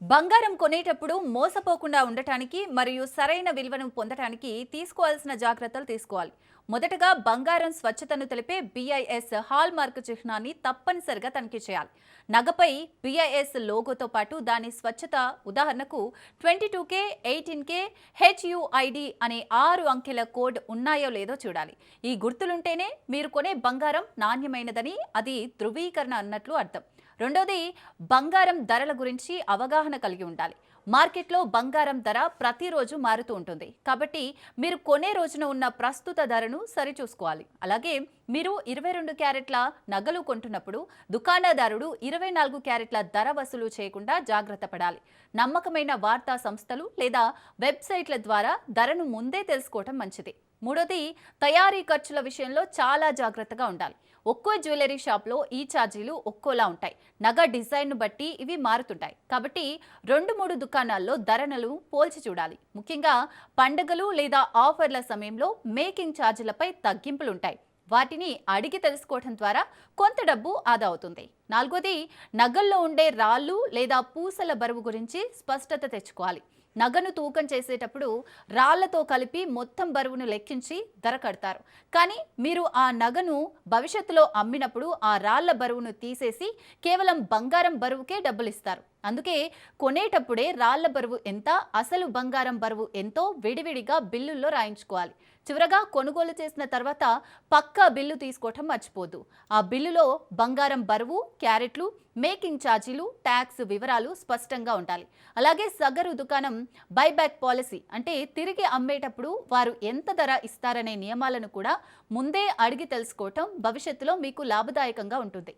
బంగారం కొనేటప్పుడు మోసపోకుండా ఉండటానికి మరియు సరైన విలువను పొందటానికి తీసుకోవాల్సిన జాగ్రత్తలు తీసుకోవాలి. మొదటగా బంగారం స్వచ్ఛతను తెలిపే బీఐఎస్ హాల్ మార్క్ చిహ్నాన్ని తప్పనిసరిగా తనిఖీ చేయాలి. నగపై బిఐఎస్ లోగోతో పాటు దాని స్వచ్ఛత ఉదాహరణకు twenty two K eighteen K HUID అనే ఆరు అంకెల కోడ్ ఉన్నాయో లేదో చూడాలి. ఈ గుర్తులుంటేనే మీరు కొనే బంగారం నాణ్యమైనదని అది ధృవీకరణ అన్నట్లు అర్థం. రెండోది బంగారం ధరల గురించి అవగాహన కలిగి ఉండాలి. మార్కెట్లో బంగారం ధర ప్రతిరోజు మారుతూ ఉంటుంది. కాబట్టి మీరు కొనే రోజున ఉన్న ప్రస్తుత ధరను సరిచూసుకోవాలి. అలాగే మీరు ఇరవై రెండు క్యారెట్ల నగలు కొంటున్నప్పుడు దుకాణదారుడు ఇరవై నాలుగు క్యారెట్ల ధర వసూలు చేయకుండా జాగ్రత్త పడాలి. నమ్మకమైన వార్తా సంస్థలు లేదా వెబ్సైట్ల ద్వారా ధరను ముందే తెలుసుకోవటం మంచిది. మూడోది తయారీ ఖర్చుల విషయంలో చాలా జాగ్రత్తగా ఉండాలి. ఒక్కో జ్యువెలరీ షాప్లో ఈ ఛార్జీలు ఒక్కోలా ఉంటాయి. నగ డిజైన్ను బట్టి ఇవి మారుతుంటాయి. కాబట్టి రెండు మూడు దుకాణాల్లో ధరలను పోల్చి చూడాలి. ముఖ్యంగా పండుగలు లేదా ఆఫర్ల సమయంలో మేకింగ్ ఛార్జీలపై తగ్గింపులు ఉంటాయి. వాటిని అడిగి తెలుసుకోవడం ద్వారా కొంత డబ్బు ఆదా అవుతుంది. నాలుగోది నగల్లో ఉండే రాళ్ళు లేదా పూసల బరువు గురించి స్పష్టత తెచ్చుకోవాలి. నగను తూకం చేసేటప్పుడు రాళ్ళతో కలిపి మొత్తం బరువును లెక్కించి ధర కడతారు. కానీ మీరు ఆ నగను భవిష్యత్తులో అమ్మినప్పుడు ఆ రాళ్ళ బరువును తీసేసి కేవలం బంగారం బరువుకే డబ్బులు ఇస్తారు అందుకే కొనేటప్పుడే రాళ్ళ బరువు ఎంత అసలు బంగారం బరువు ఎంతో విడివిడిగా బిల్లుల్లో రాయించుకోవాలి. చివరగా కొనుగోలు చేసిన తర్వాత పక్కా బిల్లు తీసుకోవటం మర్చిపోద్దు. ఆ బిల్లులో బంగారం బరువు క్యారెట్లు మేకింగ్ ఛార్జీలు ట్యాక్స్ వివరాలు స్పష్టంగా ఉండాలి. అలాగే సగరు దుకాణం బైబ్యాక్ పాలసీ అంటే తిరిగి అమ్మేటప్పుడు వారు ఎంత ధర ఇస్తారనే నియమాలను కూడా ముందే అడిగి తెలుసుకోవటం భవిష్యత్తులో మీకు లాభదాయకంగా ఉంటుంది.